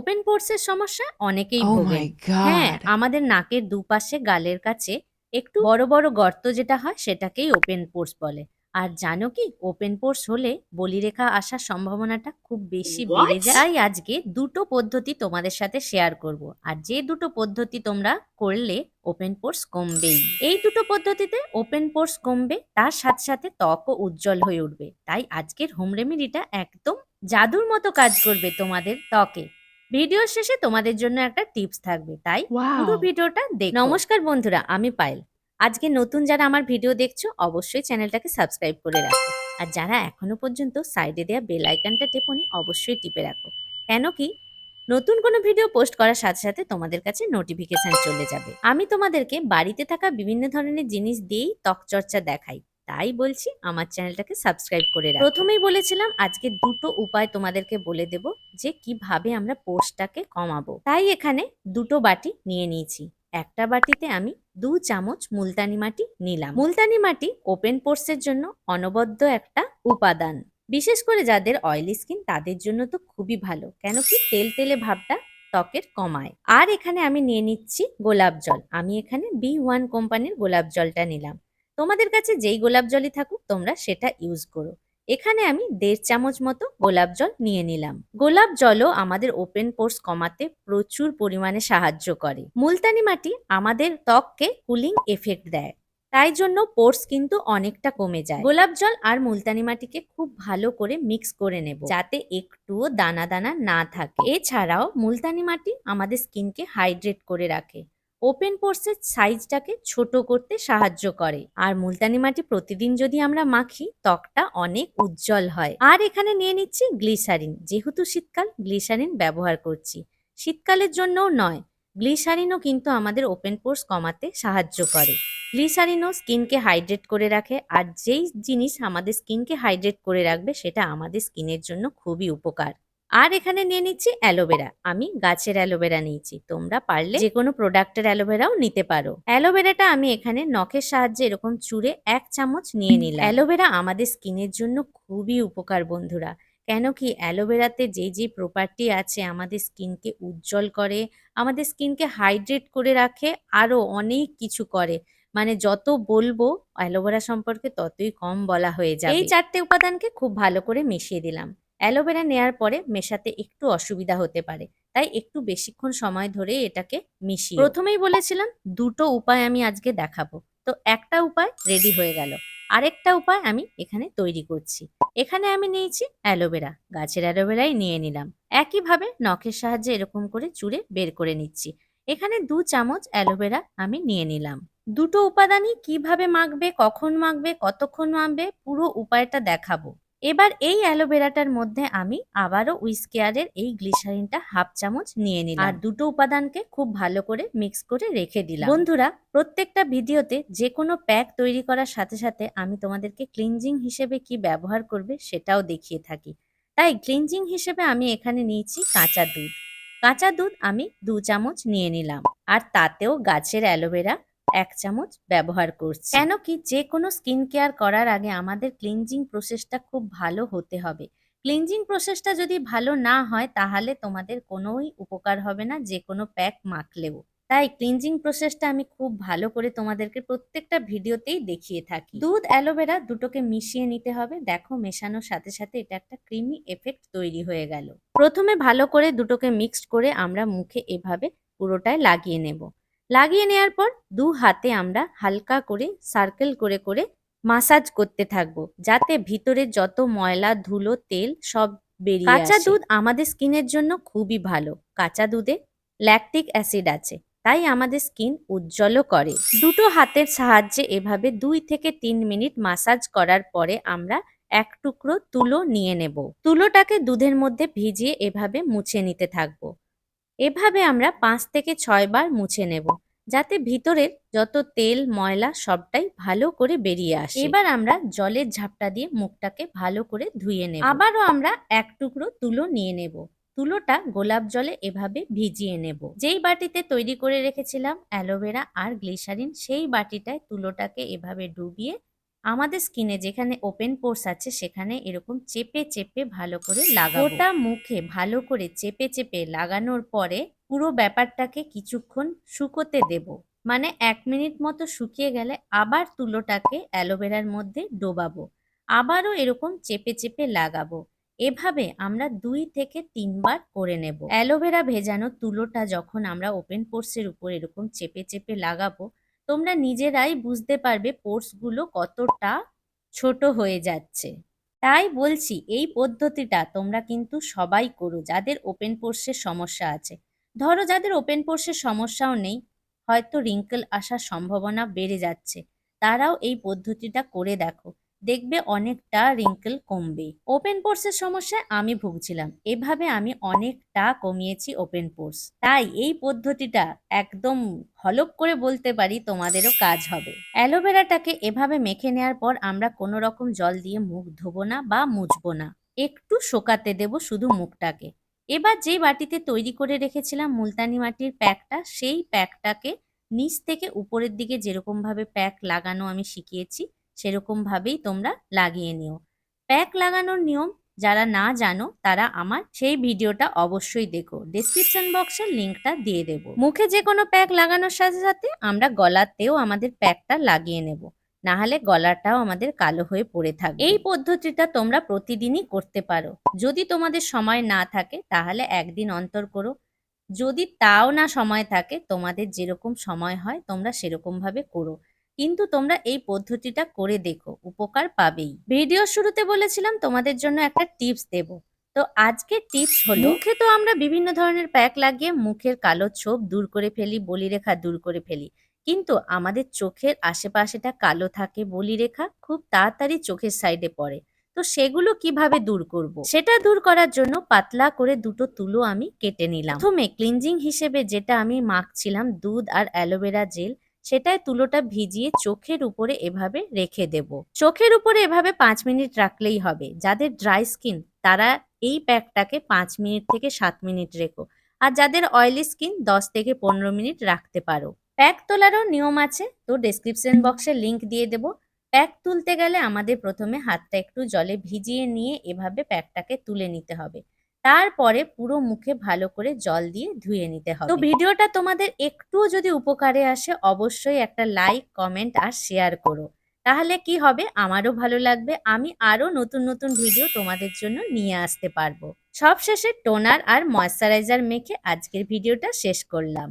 Open পোর্সের সমস্যা অনেকেই Oh ভোগেন। my হ্যাঁ God. আমাদের নাকের দুপাশে গালের কাছে একটু বড় বড় গর্ত যেটা হয় সেটাকেই ওপেন পোর্স বলে। আর জানো কি ওপেন পোর্স হলে বলিরেখা আসার সম্ভাবনাটা খুব বেশি বেড়ে যায়। তাই আজকে দুটো পদ্ধতি তোমাদের সাথে শেয়ার করব। আর যে দুটো পদ্ধতি তোমরা করলে ওপেন পোর্স কমবেই। এই দুটো পদ্ধতিতে ওপেন পোর্স কমবে তার সাথে সাথে ত্বকও উজ্জ্বল হয়ে উঠবে। তাই আজকের হোম রেমেডিটা একদম জাদুর মতো কাজ করবে তোমাদের ত্বকে। ভিডিও শেষে তোমাদের জন্য একটা টিপস থাকবে তাই পুরো ভিডিওটা দেখ। নমস্কার বন্ধুরা আমি পায়েল। আজকে নতুন যারা আমার ভিডিও দেখছ অবশ্যই চ্যানেলটাকে সাবস্ক্রাইব করে রাখো। আর যারা এখনও পর্যন্ত সাইডে দেওয়া বেল আইকনটা টেপনি অবশ্যই টিপে রাখো। কেন কি নতুন কোনো ভিডিও পোস্ট করার সাথে সাথে তোমাদের কাছে নোটিফিকেশন চলে যাবে। আমি তোমাদেরকে বাড়িতে থাকা বিভিন্ন ধরনের জিনিস দিয়েই ত্বকচর্চা দেখাই। তাই বলছি আমার চ্যানেলটাকে সাবস্ক্রাইব করে রাখো। প্রথমেই বলেছিলাম আজকে দুটো উপায় তোমাদেরকে বলে দেব যে কীভাবে আমরা পোস্টটাকে কমাবো। তাই এখানে দুটো বাটি নিয়ে নিয়েছি। একটা বাটিতে আমি দু চামচ মুলতানি মাটি নিলাম। মুলতানি মাটি ওপেন পোর্সের জন্য অনবদ্য একটা উপাদান। বিশেষ করে যাদের অয়েলি স্কিন তাদের জন্য তো খুবই ভালো কেন কি তেল তেলে ভাবটা ত্বকের কমায়। আর এখানে আমি নিয়ে নিচ্ছি গোলাপ জল। আমি এখানে বি ওয়ান কোম্পানির গোলাপ জলটা নিলাম। তোমাদের কাছে যেই গোলাপ জলই থাকুক, তোমরা সেটা ইউজ করো। এখানে আমি দেড় চামচ মতো গোলাপ জল নিয়ে নিলাম। গোলাপ জলও আমাদের ওপেন পোর্স কমাতে প্রচুর পরিমাণে সাহায্য করে। মুলতানি মাটি আমাদের ত্বককে কুলিং এফেক্ট দেয়, তাই জন্য পোর্স কিন্তু অনেকটা কমে যায়। গোলাপ জল আর মুলতানি মাটিকে খুব ভালো করে মিক্স করে নেব, যাতে একটুও দানা দানা না থাকে। এছাড়াও মুলতানি মাটি আমাদের স্কিনকে হাইড্রেট করে রাখে। ওপেন পোর্সের সাইজটাকে ছোট করতে সাহায্য করে। আর মুলতানি মাটি প্রতিদিন যদি আমরা মাখি, ত্বকটা অনেক উজ্জ্বল হয়। আর এখানে নিয়ে নিচ্ছি গ্লিসারিন যেহেতু শীতকাল গ্লিসারিন ব্যবহার করছি। শীতকালের জন্যও নয় গ্লিসারিনও কিন্তু আমাদের ওপেন পোর্স কমাতে সাহায্য করে। গ্লিসারিনও স্কিনকে হাইড্রেট করে রাখে। আর যেই জিনিস আমাদের স্কিনকে হাইড্রেট করে রাখবে, সেটা আমাদের স্কিনের জন্য খুবই উপকার। আর এখানে নিয়ে নিচ্ছি অ্যালোভেরা। আমি গাছের অ্যালোভেরা নিয়েছি। তোমরা পারলে যে কোনো প্রোডাক্টের অ্যালোভেরাও নিতে পারো। অ্যালোভেরাটা আমি এখানে নখের সাহায্যে এরকম চুড়ে এক চামচ নিয়ে নিলাম। অ্যালোভেরা আমাদের স্কিনের জন্য খুবই উপকার বন্ধুরা। কেন কি অ্যালোভেরাতে যে যে প্রপার্টি আছে আমাদের স্কিনকে উজ্জ্বল করে আমাদের স্কিনকে হাইড্রেট করে রাখে আরও অনেক কিছু করে। মানে যত বলব অ্যালোভেরা সম্পর্কে ততই কম বলা হয়ে যাবে। এই চারটে উপাদানকে খুব ভালো করে মিশিয়ে দিলাম। অ্যালোভেরা নেয়ার পরে মেশাতে একটু অসুবিধা হতে পারে, তাই একটু বেশিক্ষণ সময় ধরে এটাকে মিশিয়ে প্রথমেই বলেছিলাম, দুটো উপায় আমি আজকে দেখাবো। তো একটা উপায় রেডি হয়ে গেল, আরেকটা উপায় আমি এখানে তৈরি করছি। এখানে আমি নিয়েছি অ্যালোভেরা, গাছের অ্যালোভেরাই নিয়ে নিলাম। একইভাবে নখের সাহায্যে এরকম করে চুড়ে বের করে নিচ্ছি। এখানে দু চামচ অ্যালোভেরা আমি নিয়ে নিলাম। দুটো উপাদানই কীভাবে মাখবে, কখন মাখবে, কতক্ষণ মাখবে, পুরো উপায়টা দেখাবো। এবার এই অ্যালোভেরাটার মধ্যে আমি আবারও উইসকেয়ারের এই গ্লিসারিনটা হাফ চামচ নিয়ে নিলাম। আর দুটো উপাদানকে খুব ভালো করে মিক্স করে রেখে দিলাম। বন্ধুরা প্রত্যেকটা ভিডিওতে যে কোনো প্যাক তৈরি করার সাথে সাথে আমি তোমাদেরকে ক্লিনজিং হিসেবে কি ব্যবহার করবে সেটাও দেখিয়ে থাকি। তাই ক্লিনজিং হিসেবে আমি এখানে নিয়েছি কাঁচা দুধ। কাঁচা দুধ আমি দু চামচ নিয়ে নিলাম। আর তাতেও গাছের অ্যালোভেরা এক চামচ ব্যবহার করছি। কেন কি যে কোনো স্কিন কেয়ার করার আগে আমাদের ক্লিনজিং প্রসেসটা খুব ভালো হতে হবে। ক্লিনজিং প্রসেসটা যদি ভালো না হয়, তাহলে তোমাদের কোনোই উপকার হবে না যে কোনো প্যাক মাখলেও। তাই ক্লিনজিং প্রসেসটা আমি খুব ভালো করে তোমাদেরকে প্রত্যেকটা ভিডিওতেই দেখিয়ে থাকি। দুধ, অ্যালোভেরা দুটোকে মিশিয়ে নিতে হবে। দেখো, মেশানোর সাথে সাথে এটা একটা ক্রিমি এফেক্ট তৈরি হয়ে গেল। প্রথমে ভালো করে দুটোকে মিক্সড করে আমরা মুখে এভাবে পুরোটায় লাগিয়ে নেব। লাগিয়ে নেওয়ার পর দু হাতে আমরা হালকা করে সার্কেল করে করে মাসাজ করতে থাকব যাতে ভিতরে যত ময়লা ধুলো তেল সব বেরিয়ে কাঁচা দুধ আমাদের স্কিনের জন্য খুবই ভালো। কাঁচা দুধে ল্যাকটিক অ্যাসিড আছে তাই আমাদের স্কিন উজ্জ্বলও করে। দুটো হাতের সাহায্যে এভাবে দুই থেকে তিন মিনিট মাসাজ করার পরে আমরা এক টুকরো তুলো নিয়ে নেব। তুলোটাকে দুধের মধ্যে ভিজিয়ে এভাবে মুছে নিতে থাকব। এভাবে আমরা পাঁচ থেকে ছয় বার মুছে নেব যাতে ভিতরের যত তেল ময়লা সবটাই ভালো করে বেরিয়ে আসে। এবার আমরা জলের ঝাপটা দিয়ে মুখটাকে ভালো করে ধুয়ে নেব। আবারও আমরা এক টুকরো তুলো নিয়ে নেব। তুলোটা গোলাপ জলে এভাবে ভিজিয়ে নেব। যেই বাটিতে তৈরি করে রেখেছিলাম অ্যালোভেরা আর গ্লিসারিন সেই বাটিটায় তুলোটাকে এভাবে ডুবিয়ে আমাদের স্কিনে যেখানে ওপেন পোর্স আছে, সেখানে এরকম চেপে চেপে ভালো করে লাগাবো। গোটা মুখে ভালো করে চেপে চেপে লাগানোর পরে পুরো ব্যাপারটাকে কিছুক্ষণ শুকোতে দেব। মানে এক মিনিট মতো শুকিয়ে গেলে আবার তুলোটাকে অ্যালোভেরার মধ্যে ডোবাবো। আবারও এরকম চেপে চেপে লাগাবো। এভাবে আমরা দুই থেকে তিনবার করে নেব। অ্যালোভেরা ভেজানো তুলোটা যখন আমরা ওপেন পোর্সের উপর এরকম চেপে চেপে লাগাবো তোমরা নিজেরাই বুঝতে পারবে পোর্সগুলো কতটা ছোট হয়ে যাচ্ছে। তাই বলছি, এই পদ্ধতিটা তোমরা কিন্তু সবাই করো, যাদের ওপেন পোর্সের সমস্যা আছে। ধরো যাদের ওপেন পোর্সের সমস্যাও নেই, হয়তো রিঙ্কেল আসার সম্ভাবনা বেড়ে যাচ্ছে। তারাও এই পদ্ধতিটা করে দেখো। দেখবে অনেকটা রিঙ্কেল কমবে। ওপেন পোর্সের সমস্যায় আমি ভুগছিলাম। এভাবে আমি অনেকটা কমিয়েছি ওপেন পোর্স তাই এই পদ্ধতিটা একদম হলক করে বলতে পারি তোমাদেরও কাজ হবে। অ্যালোভেরাটাকে এভাবে মেখে নেওয়ার পর আমরা কোনো রকম জল দিয়ে মুখ ধোবো না বা মুছবো না। একটু শোকাতে দেব শুধু মুখটাকে। এবার যেই বাটিতে তৈরি করে রেখেছিলাম মুলতানি মাটির প্যাকটা, সেই প্যাকটাকে নিচ থেকে উপরের দিকে যেরকমভাবে প্যাক লাগানো আমি শিখিয়েছি সেরকমভাবেই তোমরা লাগিয়ে নিও। প্যাক লাগানোর নিয়ম, যারা না জানো, তারা আমার সেই ভিডিওটা অবশ্যই দেখো। ডিসক্রিপশন বক্সে লিঙ্কটা দিয়ে দেব। মুখে যে কোনো প্যাক লাগানোর সাথে সাথে আমরা গলাতেও আমাদের প্যাকটা লাগিয়ে নেব। না হলে গলাটাও আমাদের কালো হয়ে পড়ে থাকবে। এই পদ্ধতিটা তোমরা প্রতিদিনই করতে পারো। যদি তোমাদের সময় না থাকে, তাহলে একদিন অন্তর করো। যদি তাও না সময় থাকে, তোমাদের যেরকম সময় হয়, তোমরা সেরকমভাবে করো। কিন্তু তোমরা এই পদ্ধতিটা করে দেখো, উপকার পাবেই। ভিডিও শুরুতে বলেছিলাম তোমাদের জন্য একটা টিপস দেব। তো আজকে টিপস হলো, মুখে তো আমরা বিভিন্ন ধরনের প্যাক লাগিয়ে মুখের কালো ছোপ দূর করে ফেলি, বলিরেখা দূর করে ফেলি। কিন্তু আমাদের চোখের আশেপাশেটা কালো থাকে বলিরেখা, খুব তাড়াতাড়ি চোখের সাইডে পড়ে। তো সেগুলো কীভাবে দূর করব। সেটা দূর করার জন্য পাতলা করে দুটো তুলো আমি কেটে নিলাম। প্রথমে ক্লিনজিং হিসেবে যেটা আমি মাখছিলাম, দুধ আর অ্যালোভেরা জেল সেটায় তুলোটা ভিজিয়ে চোখের উপরে এভাবে রেখে দেব। চোখের উপরে এভাবে পাঁচ মিনিট রাখলেই হবে। যাদের ড্রাই স্কিন, তারা এই প্যাকটাকে পাঁচ মিনিট থেকে সাত মিনিট রেখো। আর যাদের অয়েলি স্কিন, দশ থেকে পনেরো মিনিট রাখতে পারো। প্যাক তোলারও নিয়ম আছে, তো ডেসক্রিপশন বক্সে লিংক দিয়ে দেব। প্যাক তুলতে গেলে আমাদের প্রথমে হাতটা একটু জলে ভিজিয়ে নিয়ে এভাবে প্যাকটাকে তুলে নিতে হবে। তারপরে পুরো মুখে ভালো করে জল দিয়ে ধুয়ে নিতে হবে। তো ভিডিওটা তোমাদের একটুও যদি উপকারে আসে, অবশ্যই একটা লাইক কমেন্ট আর শেয়ার করো। তাহলে কি হবে? আমারও ভালো লাগবে। আমি আরও নতুন নতুন ভিডিও তোমাদের জন্য নিয়ে আসতে পারব। সবশেষে টোনার আর ময়শ্চারাইজার মেখে আজকের ভিডিওটা শেষ করলাম।